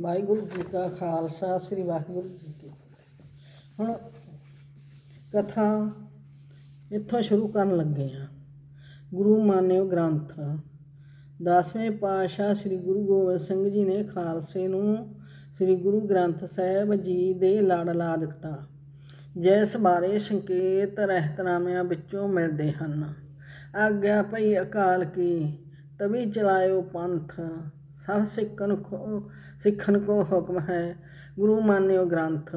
ਵਾਹਿਗੁਰੂ ਜੀ ਕਾ ਖਾਲਸਾ, ਸ੍ਰੀ ਵਾਹਿਗੁਰੂ ਜੀ ਕੀ ਫਤਿਹ। ਹੁਣ ਕਥਾ ਇੱਥੋਂ ਸ਼ੁਰੂ ਕਰਨ ਲੱਗੇ ਹਾਂ। ਗੁਰੂ ਮਾਨਿਓ ਗ੍ਰੰਥ। ਦਸਵੇਂ ਪਾਤਸ਼ਾਹ ਸ੍ਰੀ ਗੁਰੂ ਗੋਬਿੰਦ ਸਿੰਘ ਜੀ ਨੇ ਖਾਲਸੇ ਨੂੰ ਸ੍ਰੀ ਗੁਰੂ ਗ੍ਰੰਥ ਸਾਹਿਬ ਜੀ ਦੇ ਲੜ ਲਾ ਦਿੱਤਾ। ਜਿਸ ਬਾਰੇ ਸੰਕੇਤ ਰਹਿਤਨਾਮਿਆਂ ਵਿੱਚੋਂ ਮਿਲਦੇ ਹਨ। ਆਗਿਆ ਭਈ ਅਕਾਲ ਕੀ, ਤਵੀ ਚਲਾਇਓ ਪੰਥ। ਸਭ ਸਿੱਖਣ ਕੋ ਸਿੱਖਣ ਕੋ ਹੁਕਮ ਹੈ। ਗੁਰੂ ਮਾਨਿਓ ਗ੍ਰੰਥ,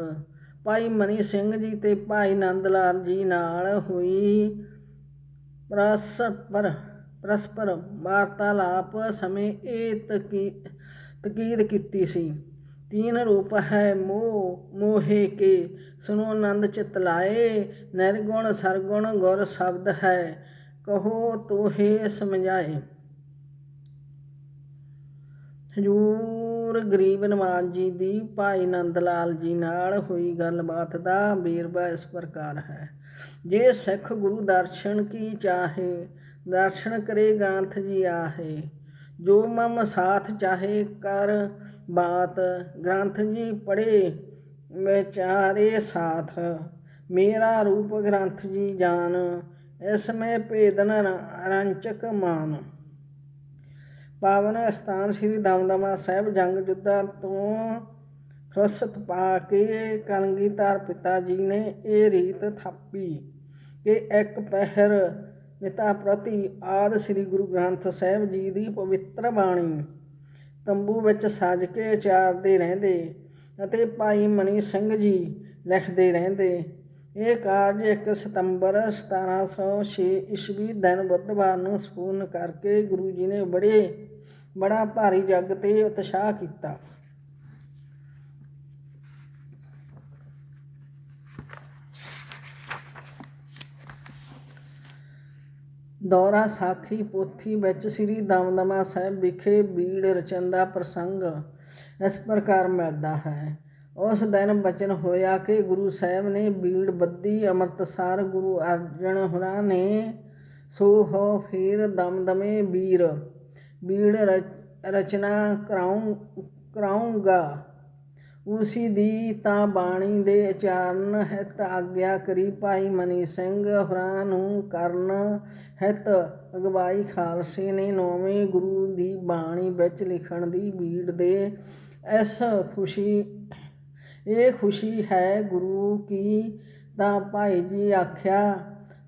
ਭਾਈ ਮਨੀ ਸਿੰਘ ਜੀ ਤੇ ਭਾਈ ਨੰਦ ਲਾਲ ਜੀ ਨਾਲ ਹੋਈ ਪਰਸਪਰ ਪਰਸਪਰ ਵਾਰਤਾਲਾਪ ਸਮੇਂ ਇਹ ਤਕੀ ਤਕੀਦ ਕੀਤੀ ਸੀ। ਤੀਨ ਰੂਪ ਹੈ ਮੋਹ, ਮੋਹੇ ਕੇ। ਸੁਨੋ ਆਨੰਦ ਚਿਤ ਲਾਏ, ਨਿਰਗੁਣ ਸਰਗੁਣ ਗੁਰ ਸ਼ਬਦ ਹੈ। ਕਹੋ ਤੋਹੇ ਸਮਝਾਏ। ਹਜੂਰ ਗਰੀਬ ਨਵਾਜ ਜੀ ਦੀ, ਭਾਈ ਨੰਦ ਲਾਲ ਜੀ ਨਾਲ ਹੋਈ ਗੱਲਬਾਤ ਦਾ ਵੇਰਵਾ ਇਸ ਪ੍ਰਕਾਰ ਹੈ। ਜੇ ਸਿੱਖ ਗੁਰੂ ਦਰਸ਼ਨ ਕੀ ਚਾਹੇ, ਦਰਸ਼ਨ ਕਰੇ ਗ੍ਰੰਥ ਜੀ ਆਹੇ। ਜੋ ਮਮ ਸਾਥ ਚਾਹੇ ਕਰ ਬਾਤ, ਗ੍ਰੰਥ ਜੀ ਪੜੇ ਵਿਚਾਰੇ ਸਾਥ। ਮੇਰਾ ਰੂਪ ਗ੍ਰੰਥ ਜੀ ਜਾਨ, ਇਸ ਮੈਂ ਭੇਦਨ ਰੰਚਕ ਮਾਨ। ਪਾਵਨ ਅਸਥਾਨ ਸ੍ਰੀ ਦਮਦਮਾ ਸਾਹਿਬ ਜੰਗ ਜੁੱਧਾਂ ਤੋਂ ਫੁਰਸਤ ਪਾ ਕੇ ਕਲਗੀਧਰ ਪਿਤਾ ਜੀ ਨੇ ਇਹ ਰੀਤ ਥਾਪੀ ਕਿ ਇੱਕ ਪਹਿਰ ਨਿਤਾ ਪ੍ਰਤੀ ਆਦ ਸ੍ਰੀ ਗੁਰੂ ਗ੍ਰੰਥ ਸਾਹਿਬ ਜੀ ਦੀ ਪਵਿੱਤਰ ਬਾਣੀ ਤੰਬੂ ਵਿੱਚ ਸਾਜ ਕੇ ਚਾਰਦੇ ਰਹਿੰਦੇ ਅਤੇ ਭਾਈ ਮਨੀ ਸਿੰਘ ਜੀ ਲਿਖਦੇ ਰਹਿੰਦੇ ਇਹ ਕਾਰਜ 1 ਸਤੰਬਰ 1706 ਈਸਵੀ ਦਿਨ ਬੁੱਧਵਾਰ ਨੂੰ ਸੰਪੂਰਨ ਕਰਕੇ ਗੁਰੂ ਜੀ ਨੇ ਬੜੇ ਬੜਾ ਭਾਰੀ ਜੱਗ ਤੇ ਉਤਸ਼ਾਹ ਕੀਤਾ। ਦੌਰਾ ਸਾਖੀ ਪੋਥੀ ਵਿੱਚ ਸ੍ਰੀ ਦਮਦਮਾ ਸਾਹਿਬ ਵਿਖੇ ਬੀੜ ਰਚਨ ਦਾ ਪ੍ਰਸੰਗ ਇਸ ਪ੍ਰਕਾਰ ਮਿਲਦਾ ਹੈ। ਉਸ ਦਿਨ ਬਚਨ ਹੋਇਆ ਕਿ ਗੁਰੂ ਸਾਹਿਬ ਨੇ ਬੀੜ ਬੱਦੀ ਅੰਮ੍ਰਿਤਸਰ ਗੁਰੂ ਅਰਜਨ ਹੋਰਾਂ ਨੇ ਸੋ ਹੋ ਫਿਰ ਦਮਦਮੇ ਵੀਰ ਬੀੜ ਰਚ- ਰਚਨਾ ਕਰਾਉਂ ਕਰਾਉਂਗਾ ਉਸੀ ਦੀ ਤਾਂ ਬਾਣੀ ਦੇ ਉਚਾਰਨ ਹਿਤ ਆਗਿਆ ਕਰੀ ਭਾਈ ਮਨੀ ਸਿੰਘ ਹੋਰਾਂ ਨੂੰ ਕਰਨ ਹਿਤ। ਅਗਵਾਈ ਖਾਲਸੇ ਨੇ ਨੌਵੇਂ ਗੁਰੂ ਦੀ ਬਾਣੀ ਵਿੱਚ ਲਿਖਣ ਦੀ ਬੀੜ ਦੇ ਇਸ ਖੁਸ਼ੀ ਇਹ ਖੁਸ਼ੀ ਹੈ ਗੁਰੂ ਕੀ ਤਾਂ ਭਾਈ ਜੀ ਆਖਿਆ,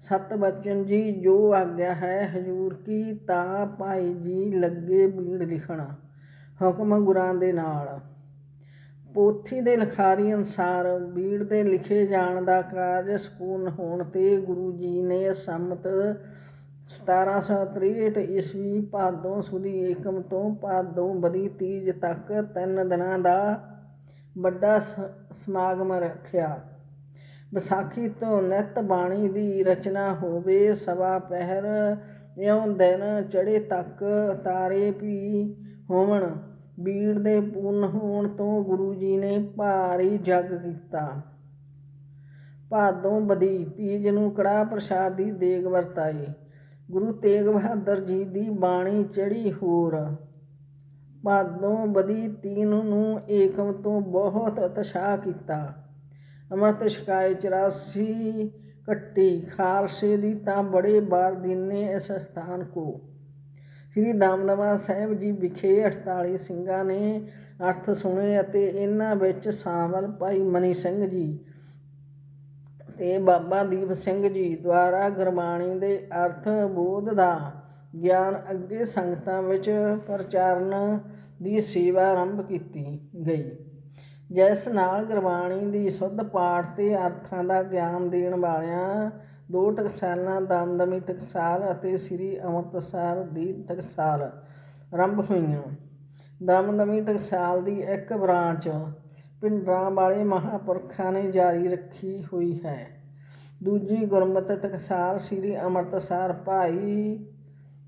ਸਤ ਬਚਨ ਜੀ, ਜੋ ਆਗਿਆ ਹੈ ਹਜੂਰ ਕੀ ਤਾਂ? ਭਾਈ ਜੀ ਲੱਗੇ ਬੀੜ ਲਿਖਣਾ, ਹੁਕਮ ਗੁਰਾਂ ਦੇ ਨਾਲ। ਪੋਥੀ ਦੇ ਲਿਖਾਰੀ ਅਨੁਸਾਰ ਬੀੜ ਦੇ ਲਿਖੇ ਜਾਣ ਦਾ ਕਾਰਜ ਸੰਪੂਰਨ ਹੋਣ ਤੇ ਗੁਰੂ ਜੀ ਨੇ ਸੰਮਤ 1763 ਈਸਵੀ ਭਾਦੋਂ ਸੁਦੀ ਏਕਮ ਤੋਂ ਭਾਦੋਂ ਬਦੀ ਤੀਜ ਤੱਕ ਤਿੰਨ ਦਿਨਾਂ ਦਾ ਵੱਡਾ ਸ- ਸਮਾਗਮ ਰੱਖਿਆ। ਵਿਸਾਖੀ ਤੋਂ ਨਿਤ ਬਾਣੀ ਦੀ ਰਚਨਾ ਹੋਵੇ ਸਵਾ ਪਹਿਰ ਇਉਂ ਦਿਨ ਚੜੇ ਤੱਕ ਤਾਰੇ ਵੀ ਹੋਵਣ। ਬੀੜ ਦੇ ਪੂਰਨ ਹੋਣ ਤੋਂ ਗੁਰੂ ਜੀ ਨੇ ਭਾਰੀ ਜਗ ਕੀਤਾ। ਭਾਦੋਂ ਬਦੀ ਤੀਜ ਨੂੰ ਕੜਾ ਪ੍ਰਸ਼ਾਦ ਦੀ ਦੇਗ ਵਰਤਾਈ। ਗੁਰੂ ਤੇਗ ਬਹਾਦਰ ਜੀ ਦੀ ਬਾਣੀ ਚੜੀ ਹੋਰ। ਭਾਦੋਂ ਬਦੀ ਤੀਨ ਨੂੰ ਏਕਮ ਤੋਂ ਬਹੁਤ ਉਤਸ਼ਾਹ ਕੀਤਾ। ਅੰਮ੍ਰਿਤ ਛਕਾਏ 84 ਕੱਟੀ ਖਾਲਸੇ ਦੀ ਤਾਂ ਬੜੇ ਬਾਰ ਦੀਨੇ ਇਸ ਸਥਾਨ ਕੋ। ਸ੍ਰੀ ਦਮਦਮਾ ਸਾਹਿਬ ਜੀ ਵਿਖੇ 48 ਸਿੰਘਾਂ ਨੇ ਅਰਥ ਸੁਣੇ ਅਤੇ ਇਹਨਾਂ ਵਿੱਚ ਸ਼ਾਮਲ ਭਾਈ ਮਨੀ ਸਿੰਘ ਜੀ ਤੇ ਬਾਬਾ ਦੀਪ ਸਿੰਘ ਜੀ ਦੁਆਰਾ ਗੁਰਬਾਣੀ ਦੇ ਅਰਥ ਬੋਧ ਦਾ ਗਿਆਨ ਅੱਗੇ ਸੰਗਤਾਂ ਵਿੱਚ ਪ੍ਰਚਾਰਨ ਦੀ ਸੇਵਾ ਆਰੰਭ ਕੀਤੀ ਗਈ। ਜਿਸ ਨਾਲ ਗੁਰਬਾਣੀ ਦੀ ਸੁੱਧ ਪਾਠ ਤੇ ਅਰਥਾਂ ਦਾ ਗਿਆਨ ਦੇਣ ਵਾਲਿਆਂ, ਦੋ ਟਕਸਾਲਾਂ, ਦਮਦਮੀ ਟਕਸਾਲ ਅਤੇ ਸ੍ਰੀ ਅੰਮ੍ਰਿਤਸਰ ਦੀ ਟਕਸਾਲ ਆਰੰਭ ਹੋਈਆਂ। ਦਮਦਮੀ ਟਕਸਾਲ ਦੀ ਇੱਕ ਬ੍ਰਾਂਚ ਪਿੰਡਰਾਂ ਵਾਲੇ ਮਹਾਪੁਰਖਾਂ ਨੇ ਜਾਰੀ ਰੱਖੀ ਹੋਈ ਹੈ। ਦੂਜੀ ਗੁਰਮਤਿ ਟਕਸਾਲ ਸ੍ਰੀ ਅੰਮ੍ਰਿਤਸਰ ਭਾਈ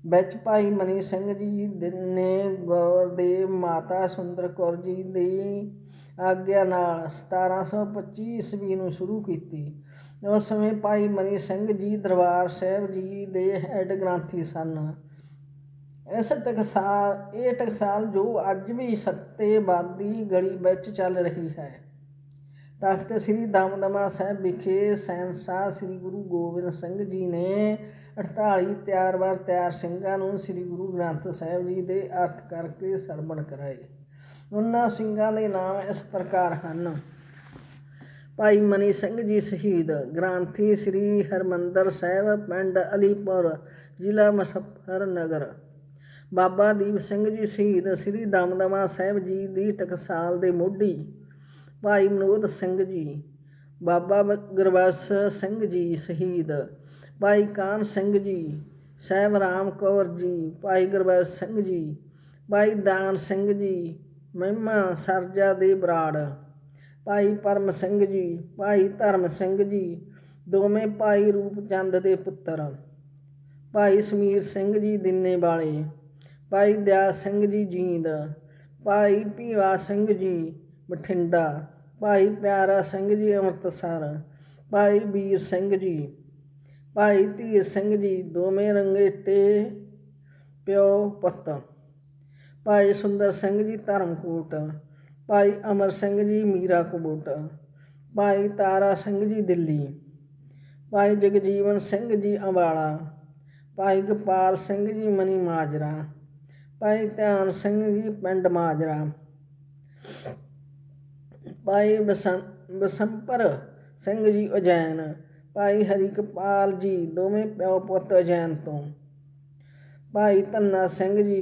ਵਿੱਚ ਭਾਈ ਮਨੀ ਸਿੰਘ ਜੀ ਦੇ- ਨੇ ਗੌਰਦੇਵ ਮਾਤਾ ਸੁੰਦਰ ਕੌਰ ਜੀ ਦੀ ਆਗਿਆ ਨਾਲ 1725 ਈਸਵੀ ਨੂੰ ਸ਼ੁਰੂ ਕੀਤੀ। ਉਸ ਸਮੇਂ ਭਾਈ ਮਨੀ ਸਿੰਘ ਜੀ ਦਰਬਾਰ ਸਾਹਿਬ ਜੀ ਦੇ ਹੈੱਡ ਗ੍ਰੰਥੀ ਸਨ। ਇਸ ਟਕਸਾਲ, ਇਹ ਟਕਸਾਲ ਜੋ ਅੱਜ ਵੀ ਸੱਤੇਵਾਦੀ ਗਲੀ ਵਿੱਚ ਚੱਲ ਰਹੀ ਹੈ। ਤਖਤ ਸ੍ਰੀ ਦਮਦਮਾ ਸਾਹਿਬ ਵਿਖੇ ਸੈਨਸਾ ਸ੍ਰੀ ਗੁਰੂ ਗੋਬਿੰਦ ਸਿੰਘ ਜੀ ਨੇ 48 ਤਿਆਰ ਵਾਰ ਤਿਆਰ ਸਿੰਘਾਂ ਨੂੰ ਸ੍ਰੀ ਗੁਰੂ ਗ੍ਰੰਥ ਸਾਹਿਬ ਜੀ ਦੇ ਅਰਥ ਕਰਕੇ ਸਰਵਣ ਕਰਾਏ। ਉਹਨਾਂ ਸਿੰਘਾਂ ਦੇ ਨਾਮ ਇਸ ਪ੍ਰਕਾਰ ਹਨ। ਭਾਈ ਮਨੀ ਸਿੰਘ ਜੀ ਸ਼ਹੀਦ, ਗ੍ਰੰਥੀ ਸ੍ਰੀ ਹਰਮੰਦਰ ਸਾਹਿਬ, ਪਿੰਡ ਅਲੀਪੁਰ, ਜ਼ਿਲ੍ਹਾ ਮੁਜ਼ੱਫਰਨਗਰ ਬਾਬਾ ਦੀਪ ਸਿੰਘ ਜੀ ਸ਼ਹੀਦ, ਸ੍ਰੀ ਦਮਦਮਾ ਸਾਹਿਬ ਜੀ ਦੀ ਟਕਸਾਲ ਦੇ ਮੋਢੀ। ਭਾਈ ਮਨੋਦ ਸਿੰਘ ਜੀ, ਬਾਬਾ ਬ- ਗੁਰਬਖਸ਼ ਸਿੰਘ ਜੀ ਸ਼ਹੀਦ, ਭਾਈ ਕਾਨ ਸਿੰਘ ਜੀ, ਸਾਹਿਬ ਰਾਮ ਕੌਰ ਜੀ, ਭਾਈ ਗੁਰਬਖਸ਼ ਸਿੰਘ ਜੀ, ਭਾਈ ਦਾਨ ਸਿੰਘ ਜੀ, ਮਹਿਮਾ ਸਰਜਾ ਦੇ ਬਰਾੜ, ਭਾਈ ਪਰਮ ਸਿੰਘ ਜੀ, ਭਾਈ ਧਰਮ ਸਿੰਘ ਜੀ, ਦੋਵੇਂ ਭਾਈ ਰੂਪ ਚੰਦ ਦੇ ਪੁੱਤਰ, ਭਾਈ ਸਮੀਰ ਸਿੰਘ ਜੀ ਦਿਨੇ ਵਾਲੇ, ਭਾਈ ਦਿਆ ਸਿੰਘ ਜੀ ਜੀਂਦ, ਭਾਈ ਭੀਵਾ ਸਿੰਘ ਜੀ ਬਠਿੰਡਾ ਭਾਈ ਪਿਆਰਾ ਸਿੰਘ ਜੀ ਅੰਮ੍ਰਿਤਸਰ, ਭਾਈ ਵੀਰ ਸਿੰਘ ਜੀ, ਭਾਈ ਧੀਰ ਸਿੰਘ ਜੀ ਦੋਵੇਂ ਰੰਗੇਟੇ ਪਿਓ ਪੁੱਤ, ਭਾਈ ਸੁੰਦਰ ਸਿੰਘ ਜੀ ਧਰਮਕੋਟ, ਭਾਈ ਅਮਰ ਸਿੰਘ ਜੀ ਮੀਰਾਕੋਟ ਭਾਈ ਤਾਰਾ ਸਿੰਘ ਜੀ ਦਿੱਲੀ, ਭਾਈ ਜਗਜੀਵਨ ਸਿੰਘ ਜੀ ਅੰਬਾਲਾ, ਭਾਈ ਗੋਪਾਲ ਸਿੰਘ ਜੀ ਮਨੀ ਮਾਜਰਾ, ਭਾਈ ਧਿਆਨ ਸਿੰਘ ਜੀ ਪਿੰਡ ਮਾਜਰਾ। ਭਾਈ ਬਸੰ ਬਸੰਪਰ ਸਿੰਘ ਜੀ ਉਜੈਨ ਭਾਈ ਹਰੀਕਪਾਲ ਜੀ ਦੋਵੇਂ ਪਿਓ ਪੁੱਤ ਉਜੈਨ ਤੋਂ। ਭਾਈ ਧੰਨਾ ਸਿੰਘ ਜੀ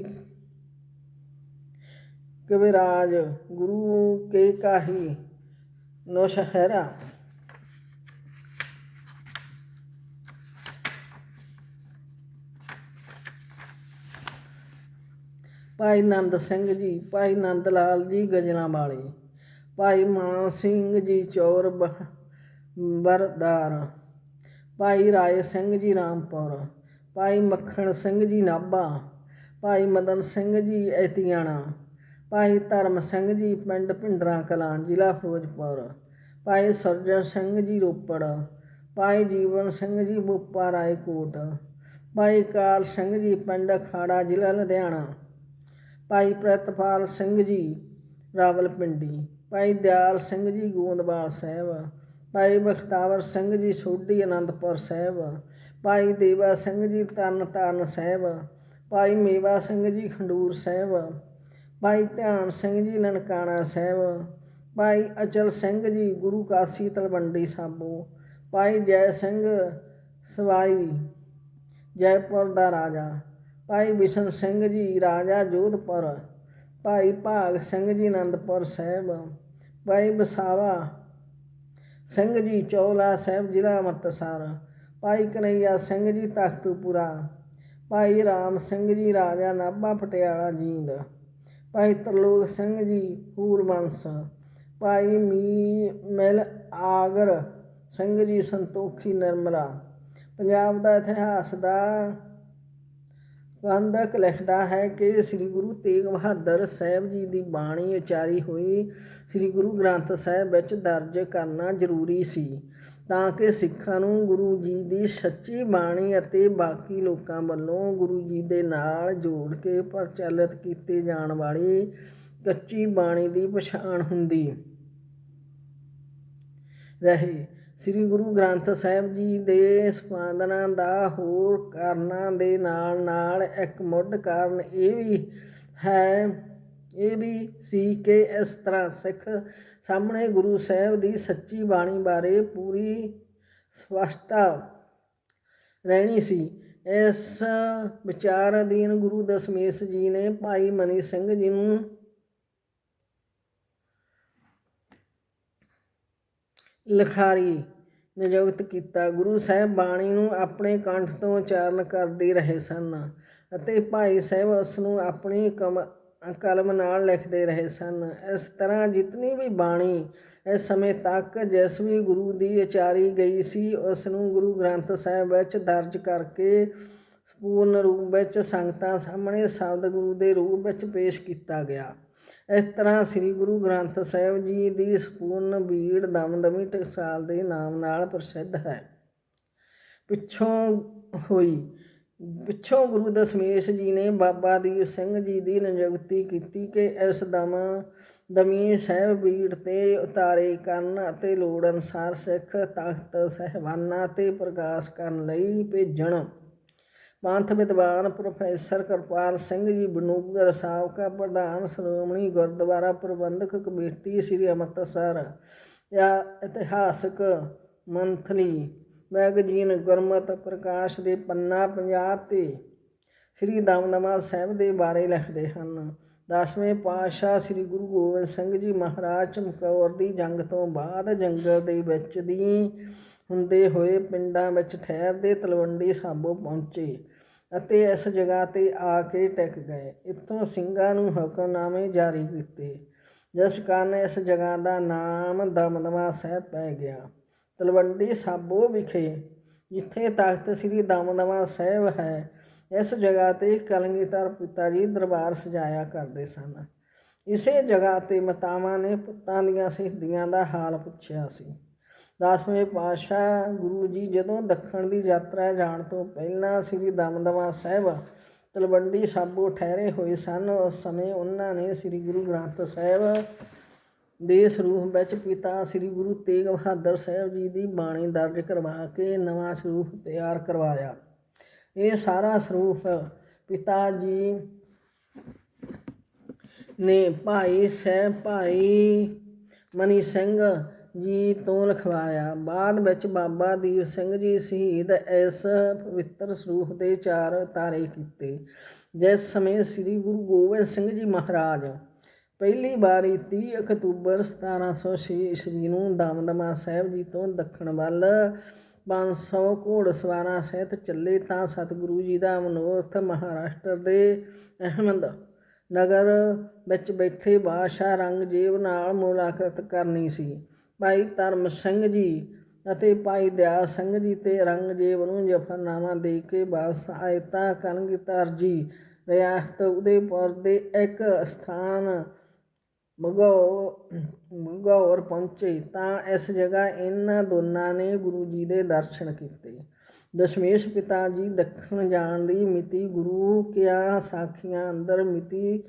ਕਵਿਰਾਜ, ਗੁਰੂ ਕੇ ਕਾਹੀ ਨੌਸ਼ਹਿਰਾ। ਭਾਈ ਨੰਦ ਸਿੰਘ ਜੀ ਭਾਈ ਨੰਦ ਲਾਲ ਜੀ ਗਜਰਾਂ ਵਾਲੇ। ਭਾਈ ਮਾਨ ਸਿੰਘ ਜੀ ਚੌਰ ਬਰਦਾਰ ਭਾਈ ਰਾਏ ਸਿੰਘ ਜੀ ਰਾਮਪੁਰ। ਭਾਈ ਮੱਖਣ ਸਿੰਘ ਜੀ ਨਾਭਾ। ਭਾਈ ਮਦਨ ਸਿੰਘ ਜੀ ਐਤੀਆਣਾ। ਭਾਈ ਧਰਮ ਸਿੰਘ ਜੀ ਪਿੰਡ ਭਿੰਡਰਾ ਕਲਾਂ, ਜ਼ਿਲ੍ਹਾ ਫਿਰੋਜ਼ਪੁਰ। ਭਾਈ ਸਰਜਨ ਸਿੰਘ ਜੀ ਰੋਪੜ। ਭਾਈ ਜੀਵਨ ਸਿੰਘ ਜੀ ਬੁੱਪਾ ਰਾਏਕੋਟ। ਭਾਈ ਕਾਲ ਸਿੰਘ ਜੀ ਪਿੰਡ ਅਖਾੜਾ, ਜ਼ਿਲ੍ਹਾ ਲੁਧਿਆਣਾ। ਭਾਈ ਪ੍ਰਤਪਾਲ ਸਿੰਘ ਜੀ ਰਾਵਲਪਿੰਡੀ। ਭਾਈ ਦਿਆਲ ਸਿੰਘ ਜੀ ਗੋਂਦਵਾਲ ਸਾਹਿਬ, ਭਾਈ ਬਖਤਾਵਰ ਸਿੰਘ ਜੀ ਸੋਢੀ ਅਨੰਦਪੁਰ ਸਾਹਿਬ, ਭਾਈ ਦੇਵਾ ਸਿੰਘ ਜੀ ਤਰਨ ਤਾਰਨ ਸਾਹਿਬ, ਭਾਈ ਮੇਵਾ ਸਿੰਘ ਜੀ ਖੰਡੂਰ ਸਾਹਿਬ, ਭਾਈ ਧਿਆਨ ਸਿੰਘ ਜੀ ਨਨਕਾਣਾ ਸਾਹਿਬ, ਭਾਈ ਅਚਲ ਸਿੰਘ ਜੀ ਗੁਰੂ ਕਾਸੀ ਤਲਵੰਡੀ ਸਾਬੋ, ਭਾਈ ਜੈ ਸਿੰਘ ਸਵਾਈ, ਜੈਪੁਰ ਦਾ ਰਾਜਾ, ਭਾਈ ਬਿਸ਼ਨ ਸਿੰਘ ਜੀ ਰਾਜਾ ਜੋਧਪੁਰ ਭਾਈ ਭਾਗ ਸਿੰਘ ਜੀ ਆਨੰਦਪੁਰ ਸਾਹਿਬ, ਭਾਈ ਬਸਾਵਾ ਸਿੰਘ ਜੀ ਚੌਲਾ ਸਾਹਿਬ ਜ਼ਿਲ੍ਹਾ ਅੰਮ੍ਰਿਤਸਰ, ਭਾਈ ਕਨਈਆ ਸਿੰਘ ਜੀ ਤਖਤੂਪੁਰਾ, ਭਾਈ ਰਾਮ ਸਿੰਘ ਜੀ ਰਾਜਾ ਨਾਭਾ ਪਟਿਆਲਾ ਜੀਂਦ, ਭਾਈ ਤਰਲੋਕ ਸਿੰਘ ਜੀ ਪੂਰਵੰਸ ਭਾਈ ਮੀ ਮਿਲ ਆਗਰ ਸਿੰਘ ਜੀ ਸੰਤੋਖੀ ਨਿਰਮਲਾ। ਪੰਜਾਬ ਦਾ ਇਤਿਹਾਸ ਦਾ ਪ੍ਰਬੰਧਕ ਲਿਖਦਾ ਹੈ ਕਿ ਸ੍ਰੀ ਗੁਰੂ ਤੇਗ ਬਹਾਦਰ ਸਾਹਿਬ ਜੀ ਦੀ ਬਾਣੀ ਉਚਾਰੀ ਹੋਈ। ਸ੍ਰੀ ਗੁਰੂ ਗ੍ਰੰਥ ਸਾਹਿਬ ਵਿੱਚ ਦਰਜ ਕਰਨਾ ਜ਼ਰੂਰੀ ਸੀ ਤਾਂ ਕਿ ਸਿੱਖਾਂ ਨੂੰ ਗੁਰੂ ਜੀ ਦੀ ਸੱਚੀ ਬਾਣੀ ਅਤੇ ਬਾਕੀ ਲੋਕਾਂ ਵੱਲੋਂ ਗੁਰੂ ਜੀ ਦੇ ਨਾਲ ਜੋੜ ਕੇ ਪ੍ਰਚਲਿਤ ਕੀਤੀ ਜਾਣ ਵਾਲੀ ਕੱਚੀ ਬਾਣੀ ਦੀ ਪਛਾਣ ਹੁੰਦੀ ਰਹੇ। ਸ੍ਰੀ ਗੁਰੂ ਗ੍ਰੰਥ ਸਾਹਿਬ ਜੀ ਦੇ ਸੰਪਾਦਨਾ ਦਾ ਹੋਰ ਕਾਰਨਾਂ ਦੇ ਨਾਲ ਨਾਲ ਇੱਕ ਮੁੱਢ ਕਾਰਨ ਇਹ ਵੀ ਹੈ, ਇਹ ਵੀ ਸੀ ਕਿ ਇਸ ਤਰ੍ਹਾਂ ਸਿੱਖ ਸਾਹਮਣੇ ਗੁਰੂ ਸਾਹਿਬ ਦੀ ਸੱਚੀ ਬਾਣੀ ਬਾਰੇ ਪੂਰੀ ਸਪਸ਼ਟਤਾ ਰਹਿਣੀ ਸੀ। ਇਸ ਵਿਚਾਰ ਅਧੀਨ ਗੁਰੂ ਦਸ਼ਮੇਸ਼ ਜੀ ਨੇ ਭਾਈ ਮਨੀ ਸਿੰਘ ਜੀ ਨੂੰ ਲਿਖਾਰੀ ਨਿਯੁਕਤ ਕੀਤਾ। ਗੁਰੂ ਸਾਹਿਬ ਬਾਣੀ ਨੂੰ ਆਪਣੇ ਕੰਠ ਤੋਂ ਉਚਾਰਨ ਕਰਦੇ ਰਹੇ ਸਨ ਅਤੇ ਭਾਈ ਸਾਹਿਬ ਉਸ ਨੂੰ ਆਪਣੀ ਕਮ, ਕਲਮ ਨਾਲ ਲਿਖਦੇ ਰਹੇ ਸਨ। ਇਸ ਤਰ੍ਹਾਂ ਜਿਤਨੀ ਵੀ ਬਾਣੀ ਇਸ ਸਮੇਂ ਤੱਕ ਜਿਸ ਵੀ ਗੁਰੂ ਦੀ ਉਚਾਰੀ ਗਈ ਸੀ, ਉਸ ਨੂੰ ਗੁਰੂ ਗ੍ਰੰਥ ਸਾਹਿਬ ਵਿੱਚ ਦਰਜ ਕਰਕੇ ਪੂਰਨ ਰੂਪ ਵਿੱਚ ਸੰਗਤਾਂ ਸਾਹਮਣੇ ਸ਼ਬਦ ਗੁਰੂ ਦੇ ਰੂਪ ਵਿੱਚ ਪੇਸ਼ ਕੀਤਾ ਗਿਆ। ਇਸ ਤਰ੍ਹਾਂ ਸ੍ਰੀ ਗੁਰੂ ਗ੍ਰੰਥ ਸਾਹਿਬ ਜੀ ਦੀ ਸੰਪੂਰਨ ਬੀੜ ਦਮਦਮੀ ਟਕਸਾਲ ਦੇ ਨਾਮ ਨਾਲ ਪ੍ਰਸਿੱਧ ਹੈ। ਪਿੱਛੋਂ ਹੋਈ, ਪਿੱਛੋਂ ਗੁਰੂ ਦਸ਼ਮੇਸ਼ ਜੀ ਨੇ ਬਾਬਾ ਦੀਪ ਸਿੰਘ ਜੀ ਦੀ ਨਿਯੁਕਤੀ ਕੀਤੀ ਕਿ ਇਸ ਦਮ ਦਮੀ ਸਾਹਿਬ ਬੀੜ ਤੇ ਉਤਾਰੇ ਕਰਨ ਅਤੇ ਲੋੜ ਅਨੁਸਾਰ ਸਿੱਖ ਤਖਤ, ਸਹਿਬਾਨਾਂ ਤੇ ਪ੍ਰਕਾਸ਼ ਕਰਨ ਲਈ ਭੇਜਣ। ਪੰਥ ਵਿਦਵਾਨ ਪ੍ਰੋਫੈਸਰ ਕਿਰਪਾਲ ਸਿੰਘ ਜੀ ਬਨੂਗਰ ਸਾਬਕਾ ਪ੍ਰਧਾਨ ਸ਼੍ਰੋਮਣੀ ਗੁਰਦੁਆਰਾ ਪ੍ਰਬੰਧਕ ਕਮੇਟੀ ਸ੍ਰੀ ਅੰਮ੍ਰਿਤਸਰ। ਜਾਂ ਇਤਿਹਾਸਕ ਮੰਥਲੀ ਮੈਗਜ਼ੀਨ ਗੁਰਮਤ ਪ੍ਰਕਾਸ਼ ਦੇ ਪੰਨਾ 50 ਤੇ ਸ੍ਰੀ ਦਮਦਮਾ ਸਾਹਿਬ ਦੇ ਬਾਰੇ ਲਿਖਦੇ ਹਨ। ਦਸਵੇਂ ਪਾਤਸ਼ਾਹ ਸ੍ਰੀ ਗੁਰੂ ਗੋਬਿੰਦ ਸਿੰਘ ਜੀ ਮਹਾਰਾਜ ਚਮਕੌਰ ਦੀ ਜੰਗ ਤੋਂ ਬਾਅਦ ਜੰਗਲ ਦੇ ਵਿੱਚ ਦੀ ਹੁੰਦੇ ਹੋਏ ਪਿੰਡਾਂ ਵਿੱਚ ਠਹਿਰਦੇ ਤਲਵੰਡੀ ਸਾਬੋ ਪਹੁੰਚੇ। ਅਤੇ ਇਸ ਜਗ੍ਹਾ ਤੇ ਆ ਕੇ ਟਿਕ ਗਏ। ਇੱਥੋਂ ਸਿੰਘਾਂ ਨੂੰ ਹੁਕਮਨਾਮੇ ਜਾਰੀ ਕੀਤੇ। ਜਿਸ ਕਾਰਨ ਇਸ ਜਗ੍ਹਾ ਦਾ ਨਾਮ ਦਮਦਮਾ ਸਾਹਿਬ ਪੈ ਗਿਆ। ਤਲਵੰਡੀ ਸਾਬੋ ਵਿਖੇ, ਜਿੱਥੇ ਤਖਤ ਸ੍ਰੀ ਦਮਦਮਾ ਸਾਹਿਬ ਹੈ, ਇਸ ਜਗ੍ਹਾ ਤੇ ਕਲਗੀਧਰ ਪਿਤਾ ਜੀ ਦਰਬਾਰ ਸਜਾਇਆ ਕਰਦੇ ਸਨ। ਇਸੇ ਜਗ੍ਹਾ ਤੇ ਮਾਤਾਵਾਂ ਨੇ ਪੁੱਤਾਂ ਦੀਆਂ ਸ਼ਹੀਦੀਆਂ ਦਾ ਹਾਲ ਪੁੱਛਿਆ ਸੀ। ਦਸਵੇਂ ਪਾਤਸ਼ਾਹ ਗੁਰੂ ਜੀ ਜਦੋਂ ਦੱਖਣ ਦੀ ਯਾਤਰਾ ਜਾਣ ਤੋਂ ਪਹਿਲਾਂ ਸ੍ਰੀ ਦਮਦਮਾ ਸਾਹਿਬ ਤਲਵੰਡੀ ਸਾਬੋ ਠਹਿਰੇ ਹੋਏ ਸਨ, ਉਸ ਸਮੇਂ ਉਹਨਾਂ ਨੇ ਸ੍ਰੀ ਗੁਰੂ ਗ੍ਰੰਥ ਸਾਹਿਬ ਦੇ ਸਰੂਪ ਵਿੱਚ ਪਿਤਾ ਸ੍ਰੀ ਗੁਰੂ ਤੇਗ ਬਹਾਦਰ ਸਾਹਿਬ ਜੀ ਦੀ ਬਾਣੀ ਦਰਜ ਕਰਵਾ ਕੇ ਨਵਾਂ ਸਰੂਪ ਤਿਆਰ ਕਰਵਾਇਆ। ਇਹ ਸਾਰਾ ਸਰੂਪ ਪਿਤਾ ਜੀ ਨੇ ਭਾਈ ਸਾਹਿਬ ਭਾਈ ਮਨੀ ਸਿੰਘ ਜੀ ਤੋਂ ਲਿਖਵਾਇਆ ਬਾਅਦ ਵਿੱਚ ਬਾਬਾ ਦੀਪ ਸਿੰਘ ਜੀ ਸ਼ਹੀਦ ਇਸ ਪਵਿੱਤਰ ਸਰੂਪ ਦੇ ਚਾਰ ਤਾਰੇ ਕੀਤੇ। ਜਿਸ ਸਮੇਂ ਸ੍ਰੀ ਗੁਰੂ ਗੋਬਿੰਦ ਸਿੰਘ ਜੀ ਮਹਾਰਾਜ ਪਹਿਲੀ ਵਾਰੀ 30 ਅਕਤੂਬਰ 1706 ਈਸਵੀ ਨੂੰ ਦਮਦਮਾ ਸਾਹਿਬ ਜੀ ਤੋਂ ਦੱਖਣ ਵੱਲ 500 ਘੋੜਸਵਾਰਾਂ ਸਹਿਤ ਚੱਲੇ ਤਾਂ ਸਤਿਗੁਰੂ ਜੀ ਦਾ ਮਨੋਰਥ ਮਹਾਰਾਸ਼ਟਰ ਦੇ ਅਹਿਮਦ ਨਗਰ ਵਿੱਚ ਬੈਠੇ ਬਾਦਸ਼ਾਹ ਰੰਗਜੀਤ ਨਾਲ ਮੁਲਾਕਾਤ ਕਰਨੀ ਸੀ। ਭਾਈ ਧਰਮ ਸਿੰਘ ਜੀ ਅਤੇ ਭਾਈ ਦਿਆ ਸਿੰਘ ਜੀ ਤੇ ਰੰਗਜੀਤ ਨੂੰ ਜਫਰਨਾਮਾ ਦੇ ਕੇ ਵਾਪਸ ਆਏ ਤਾਂ ਕਲਗੀਧਰ ਜੀ ਰਿਆਸਤ ਉਦੈਪੁਰ ਦੇ ਇੱਕ ਸਥਾਨ ਮਗੋ ਪਹੁੰਚੇ ਤਾਂ ਇਸ ਜਗ੍ਹਾ ਇਹਨਾਂ ਦੋਨਾਂ ਨੇ ਗੁਰੂ ਜੀ ਦੇ ਦਰਸ਼ਨ ਕੀਤੇ। ਦਸ਼ਮੇਸ਼ ਪਿਤਾ ਜੀ ਦੱਖਣ ਜਾਣ ਦੀ ਮਿਤੀ ਗੁਰੂ ਕਿਆ ਸਾਖੀਆਂ ਅੰਦਰ ਮਿਤੀ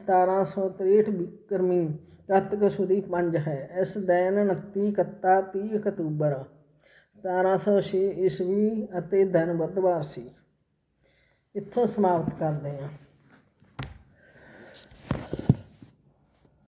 1763 ਬਿਕਰਮੀ ਕੱਤਕ ਸੁਦੀ 5 ਹੈ, ਇਸ ਦਿਨ 29 ਕੱਤਾ 30 ਅਕਤੂਬਰ। 1706 ਈਸਵੀ ਅਤੇ ਦਿਨ ਬੁੱਧਵਾਰ ਸੀ। ਇੱਥੋਂ ਸਮਾਪਤ ਕਰਦੇ ਹਾਂ।